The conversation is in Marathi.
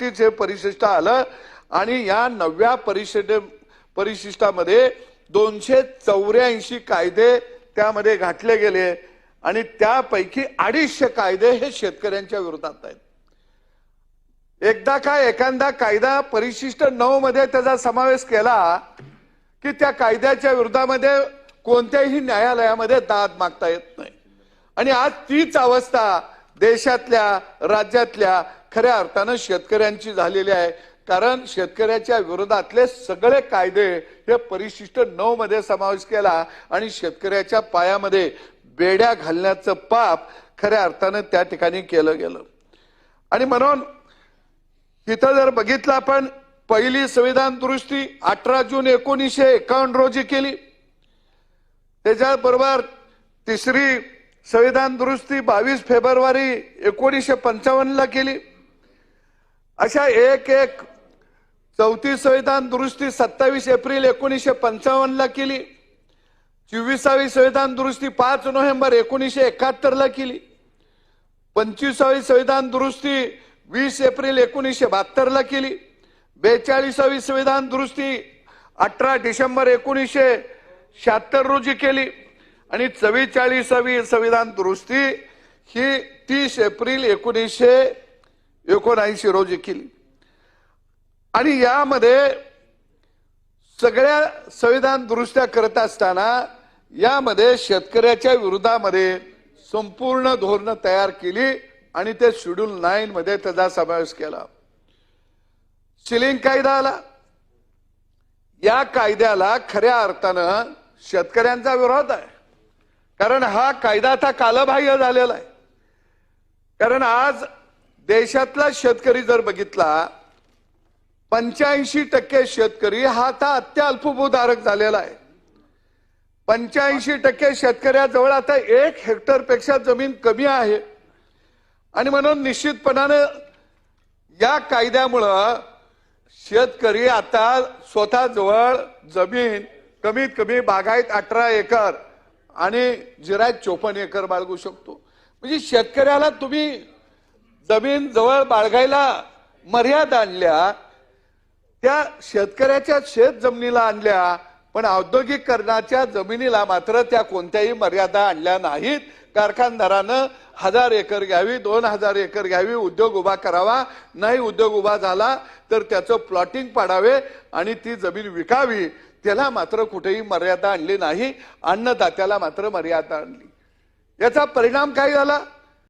साठीच हे परिशिष्ट आलं. आणि या नव्या परिषदे परिशिष्टामध्ये दोनशे चौऱ्याऐंशी कायदे त्यामध्ये घातले गेले. आणि त्यापैकी अडीचशे कायदे हे शेतकऱ्यांच्या विरोधात आहेत. एकदा काय एखादा कायदा परिशिष्ट नऊ मध्ये त्याचा समावेश केला की त्या कायद्याच्या विरोधामध्ये कोणत्याही न्यायालयामध्ये दाद मागता येत नाही. आणि आज तीच अवस्था देशातल्या राज्यातल्या खऱ्या अर्थानं शेतकऱ्यांची झालेली आहे. कारण शेतकऱ्याच्या विरोधातले सगळे कायदे हे परिशिष्ट नऊ मध्ये समावेश केला आणि शेतकऱ्याच्या पायामध्ये बेड्या घालण्याचं पाप खऱ्या अर्थानं त्या ठिकाणी केलं गेलं. आणि म्हणून तिथं जर बघितलं आपण पहिली संविधान दुरुस्ती अठरा जून एकोणीसशे एकावन्न रोजी केली. त्याच्याबरोबर तिसरी संविधान दुरुस्ती बावीस फेब्रुवारी एकोणीसशे पंचावन्नला केली. अशा एक एक चौथी संविधान दुरुस्ती सत्तावीस एप्रिल एकोणीसशे पंचावन्नला केली. चोवीसावी संविधान दुरुस्ती पाच नोव्हेंबर एकोणीसशे एकाहत्तरला केली. पंचवीसावी संविधान दुरुस्ती वीस एप्रिल एकोणीसशे बहात्तरला केली. बेचाळीसावी संविधान दुरुस्ती अठरा डिसेंबर एकोणीसशे शहात्तर रोजी केली. आणि चव्वेचाळीसावी संविधान दुरुस्ती ही तीस एप्रिल एकोणीसशे एकोणऐंशी रोजी केली. आणि यामध्ये सगळ्या संविधान दुरुस्त्या करत असताना यामध्ये शेतकऱ्याच्या विरोधामध्ये संपूर्ण धोरणं तयार केली आणि ते शेड्यूल नाईन मध्ये त्याचा समावेश केला. सिलिंग कायदा आला. या कायद्याला खऱ्या अर्थानं शेतकऱ्यांचा विरोध आहे. कारण हा कायदा आता कालबाह्य झालेला आहे. कारण आज देशातला शेतकरी जर बघितला पंच्याऐंशी टक्के शेतकरी हा आता अत्यल्पभूधारक झालेला आहे. पंच्याऐंशी टक्के शेतकऱ्याजवळ आता एक हेक्टरपेक्षा जमीन कमी आहे. आणि म्हणून निश्चितपणानं या कायद्यामुळं शेतकरी आता स्वतःजवळ जमीन कमीत कमी बागायत अठरा एकर आणि जिरायत चोपन्न एकर बाळगू शकतो. म्हणजे शेतकऱ्याला तुम्ही जमीन जवळ बाळगायला मर्यादा आणल्या त्या शेतकऱ्याच्या शेत जमिनीला आणल्या पण औद्योगिकरणाच्या जमिनीला मात्र त्या कोणत्याही मर्यादा आणल्या नाहीत. कारखानदारानं हजार एकर घ्यावी दोन हजार एकर घ्यावी उद्योग उभा करावा नाही उद्योग उभा झाला तर त्याचं प्लॉटिंग पाडावे आणि ती जमीन विकावी. त्याला मात्र कुठेही मर्यादा आणली नाही अन्नदात्याला मात्र मर्यादा आणली. याचा परिणाम काय झाला?